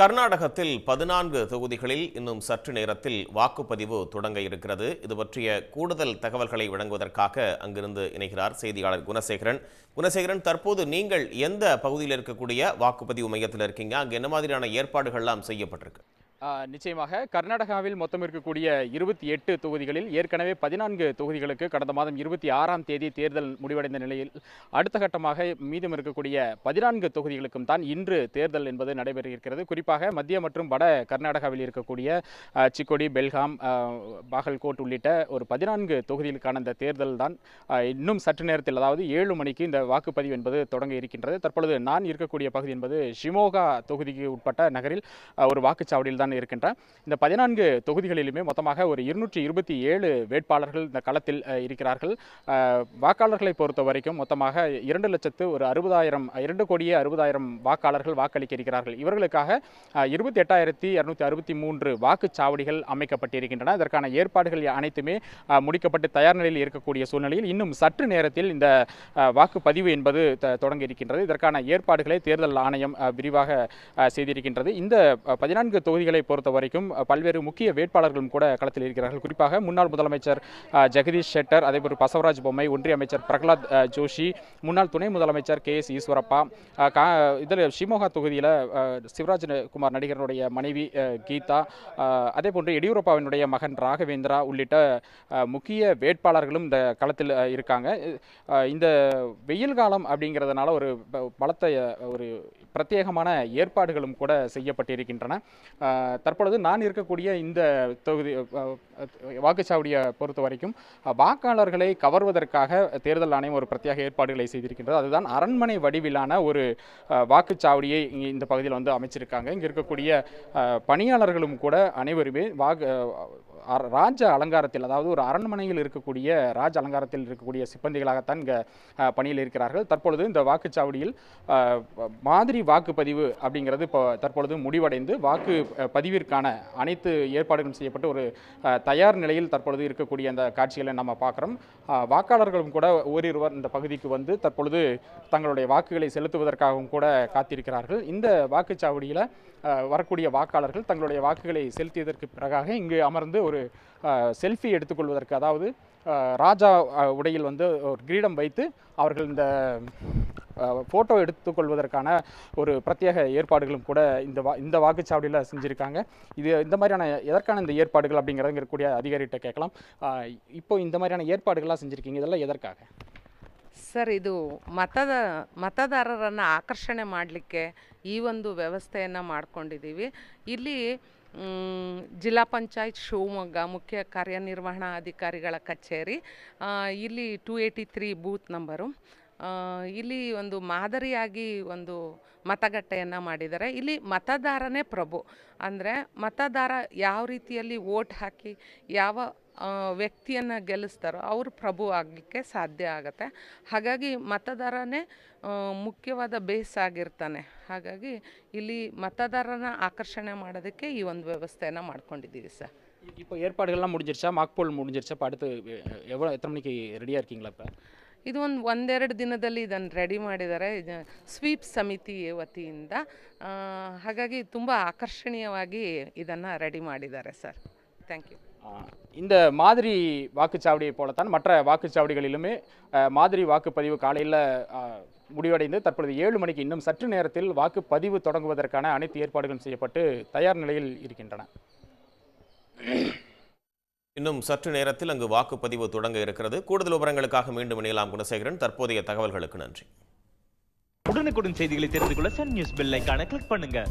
கர்நாடகத்தில் பதினான்கு தொகுதிகளில் இன்னும் சற்று நேரத்தில் வாக்குப்பதிவு தொடங்க இருக்கிறது. இது பற்றிய கூடுதல் தகவல்களை வழங்குவதற்காக அங்கிருந்து இணைகிறார் செய்தியாளர் குணசேகரன். குணசேகரன் தற்போது நீங்கள் எந்த பகுதியில் இருக்கக்கூடிய வாக்குப்பதிவு மையத்தில் இருக்கீங்க? அங்கு என்ன மாதிரியான ஏற்பாடுகள்லாம் செய்யப்பட்டிருக்கு? நிச்சயமாக கர்நாடகாவில் மொத்தம் இருக்கக்கூடிய இருபத்தி எட்டு தொகுதிகளில் ஏற்கனவே பதினான்கு தொகுதிகளுக்கு கடந்த மாதம் இருபத்தி ஆறாம் தேதி தேர்தல் முடிவடைந்த நிலையில் அடுத்த கட்டமாக மீதம் இருக்கக்கூடிய பதினான்கு தொகுதிகளுக்கும் தான் இன்று தேர்தல் என்பது நடைபெற இருக்கிறது குறிப்பாக மத்திய மற்றும் வட கர்நாடகாவில் இருக்கக்கூடிய சிக்கோடி பெல்காம் பாகல்கோட் உள்ளிட்ட ஒரு பதினான்கு தொகுதிகளுக்கான இந்த தேர்தல் தான் இன்னும் சற்று நேரத்தில் அதாவது ஏழு மணிக்கு இந்த வாக்குப்பதிவு என்பது தொடங்க இருக்கின்றது. தற்பொழுது நான் இருக்கக்கூடிய பகுதி என்பது ஷிமோகா தொகுதிக்கு உட்பட்ட நகரில் ஒரு வாக்குச்சாவடியில் தான் இருக்கின்ற இந்த பதினான்கு தொகுதிகளிலுமே மொத்தமாக ஒரு இருநூற்றி இருபத்தி ஏழு வேட்பாளர்கள் இந்த களத்தில் இருக்கிறார்கள். வாக்காளர்களை பொறுத்த வரைக்கும் மொத்தமாக இரண்டு லட்சத்து ஒரு அறுபதாயிரம் இரண்டு கோடியே அறுபதாயிரம் வாக்காளர்கள் வாக்களிக்க இருக்கிறார்கள். இவர்களுக்காக இருபத்தி எட்டாயிரத்தி இரநூத்தி அறுபத்தி மூன்று வாக்குச்சாவடிகள் அமைக்கப்பட்டிருக்கின்றன. இதற்கான ஏற்பாடுகள் அனைத்துமே முடிக்கப்பட்டு தயார் நிலையில் இருக்கக்கூடிய சூழ்நிலையில் இன்னும் சற்று நேரத்தில் இந்த வாக்குப்பதிவு என்பது தொடங்க இருக்கின்றது இதற்கான ஏற்பாடுகளை தேர்தல் ஆணையம் விரிவாக செய்திருக்கின்றது. இந்த பதினான்கு தொகுதிகளை பொறுத்த வரைக்கும் பல்வேறு முக்கிய வேட்பாளர்களும் கூட களத்தில் இருக்கிறார்கள். குறிப்பாக முன்னாள் முதலமைச்சர் ஜெகதீஷ் ஷெட்டர் அதேபோல் பசவராஜ் பொம்மை ஒன்றிய அமைச்சர் பிரகலாத் ஜோஷி முன்னாள் துணை முதலமைச்சர் கே எஸ் ஈஸ்வரப்பா கா இதில் ஷிமோகா தொகுதியில் சிவராஜ் குமார் நடிகருடைய மனைவி கீதா அதே போன்று எடியூரப்பாவினுடைய மகன் ராகவேந்திரா உள்ளிட்ட முக்கிய வேட்பாளர்களும் இந்த களத்தில் இருக்காங்க. இந்த வெயில் காலம் அப்படிங்கிறதுனால ஒரு ப- பலத்த ஒரு பிரத்யேகமான ஏற்பாடுகளும் கூட செய்யப்பட்டிருக்கின்றன. தற்பொழுது நான் இருக்கக்கூடிய இந்த தொகுதி வாக்குச்சாவடியை பொறுத்த வரைக்கும் வாக்காளர்களை கவர்வதற்காக தேர்தல் ஆணையம் ஒரு பிரத்யேக ஏற்பாடுகளை செய்திருக்கின்றது. அதுதான் அரண்மனை வடிவிலான ஒரு வாக்குச்சாவடியை இங்கே இந்த பகுதியில் வந்து அமைச்சிருக்காங்க. இங்கே இருக்கக்கூடிய பணியாளர்களும் கூட அனைவருமே வாக்கு ராஜ அலங்காரத்தில் அதாவது ஒரு அரண்மனையில் இருக்கக்கூடிய ராஜ அலங்காரத்தில் இருக்கக்கூடிய சிப்பந்திகளாகத்தான் இங்கே பணியில் இருக்கிறார்கள். தற்பொழுது இந்த வாக்குச்சாவடியில் மாதிரி வாக்குப்பதிவு அப்படிங்கிறது இப்போ தற்பொழுது முடிவடைந்து வாக்கு பதிவிற்கான அனைத்து ஏற்பாடுகளும் செய்யப்பட்டு ஒரு தயார் நிலையில் தற்பொழுது இருக்கக்கூடிய அந்த காட்சிகளை நம்ம பார்க்குறோம். வாக்காளர்களும் கூட ஓரிருவர் இந்த பகுதிக்கு வந்து தற்பொழுது தங்களுடைய வாக்குகளை செலுத்துவதற்காகவும் கூட காத்திருக்கிறார்கள். இந்த வாக்குச்சாவடியில் வரக்கூடிய வாக்காளர்கள் தங்களுடைய வாக்குகளை செலுத்தியதற்கு பிறகாக இங்கு அமர்ந்து ஒரு செல்ஃபி எடுத்துக்கொள்வதற்கு அதாவது ராஜா உடையில் வந்து ஒரு கிரீடம் வைத்து அவர்கள் இந்த ஃபோட்டோ எடுத்துக்கொள்வதற்கான ஒரு பிரத்யேக ஏற்பாடுகளும் கூட இந்த வா இந்த வாக்குச்சாவடியில் செஞ்சுருக்காங்க. இது இந்த மாதிரியான எதற்கான இந்த ஏற்பாடுகள் அப்படிங்கிறத இருக்கக்கூடிய அதிகாரிகிட்ட கேட்கலாம். இப்போ இந்த மாதிரியான ஏற்பாடுகள்லாம் செஞ்சுருக்கீங்க இதெல்லாம் எதற்காக? ಸರ್ ಇದು ಮತದ ಮತದಾರರನ್ನು ಆಕರ್ಷಣೆ ಮಾಡಲಿಕ್ಕೆ ಈ ಒಂದು ವ್ಯವಸ್ಥೆಯನ್ನು ಮಾಡ್ಕೊಂಡಿದ್ದೀವಿ. ಇಲ್ಲಿ ಜಿಲ್ಲಾ ಪಂಚಾಯತ್ ಶಿವಮೊಗ್ಗ ಮುಖ್ಯ ಕಾರ್ಯನಿರ್ವಹಣಾ ಅಧಿಕಾರಿಗಳ ಕಚೇರಿ ಇಲ್ಲಿ two eighty three booth number ಇಲ್ಲಿ ಒಂದು ಮಾದರಿಯಾಗಿ ಒಂದು ಮತಗಟ್ಟೆಯನ್ನು ಮಾಡಿದ್ದಾರೆ ಇಲ್ಲಿ ಮತದಾರನೇ ಪ್ರಭು ಅಂದರೆ ಮತದಾರ ಯಾವ ರೀತಿಯಲ್ಲಿ ವೋಟ್ ಹಾಕಿ ಯಾವ ವ್ಯಕ್ತಿಯನ್ನು ಗೆಲ್ಲಿಸ್ತಾರೋ ಅವರು ಪ್ರಭು ಆಗಲಿಕ್ಕೆ ಸಾಧ್ಯ ಆಗುತ್ತೆ ಹಾಗಾಗಿ ಮತದಾರನೇ ಆ, ಮುಖ್ಯವಾದ ಬೇಸ್ ಆಗಿರ್ತಾನೆ ಹಾಗಾಗಿ ಇಲ್ಲಿ ಮತದಾರನ ಆಕರ್ಷಣೆ ಮಾಡೋದಕ್ಕೆ ಈ ಒಂದು ವ್ಯವಸ್ಥೆಯನ್ನು ಮಾಡ್ಕೊಂಡಿದ್ದೀವಿ ಸರ್ இப்போ ஏற்பாடுகள்லாம் முடிஞ்சிருச்சா மாக்போல் முடிஞ்சிருச்சா இப்போ அடுத்து எ- எவ்வளோ எத்தனை மணிக்கு ரெடியாக இருக்கீங்களா இப்போ ಇದು ಒಂದು ಒಂದೆರಡು ದಿನದಲ್ಲಿ ಇದನ್ನು ರೆಡಿ ಮಾಡಿದ್ದಾರೆ ಇದು ಸ್ವೀಪ್ ಸಮಿತಿ ವತಿಯಿಂದ ಆ, ಹಾಗಾಗಿ ತುಂಬ ಆಕರ್ಷಣೀಯವಾಗಿ ಇದನ್ನು ರೆಡಿ ಮಾಡಿದ್ದಾರೆ ಸರ್ ಥ್ಯಾಂಕ್ ಯು ஆ, இந்த மாதிரி வாக்குச்சாவடியை போலத்தான் மற்ற வாக்குச்சாவடிகளிலுமே அ, மாதிரி வாக்குப்பதிவு காலையில் முடிவடைந்து தற்பொழுது ஏழு மணிக்கு இன்னும் சற்று நேரத்தில் வாக்குப்பதிவு தொடங்குவதற்கான அனைத்து ஏற்பாடுகளும் செய்யப்பட்டு தயார் நிலையில் இருக்கின்றன இன்னும் சற்று நேரத்தில் அங்கு வாக்குப்பதிவு தொடங்க இருக்கிறது. கூடுதல் விவரங்களுக்காக மீண்டும் இணையலாம் குணசேகரன். தற்போதைய தகவல்களுக்கு நன்றி. உடனுக்குடன் செய்திகளை தெரிந்து கொள்ள சன் நியூஸ் பெல் ஐகானை கிளிக் பண்ணுங்க.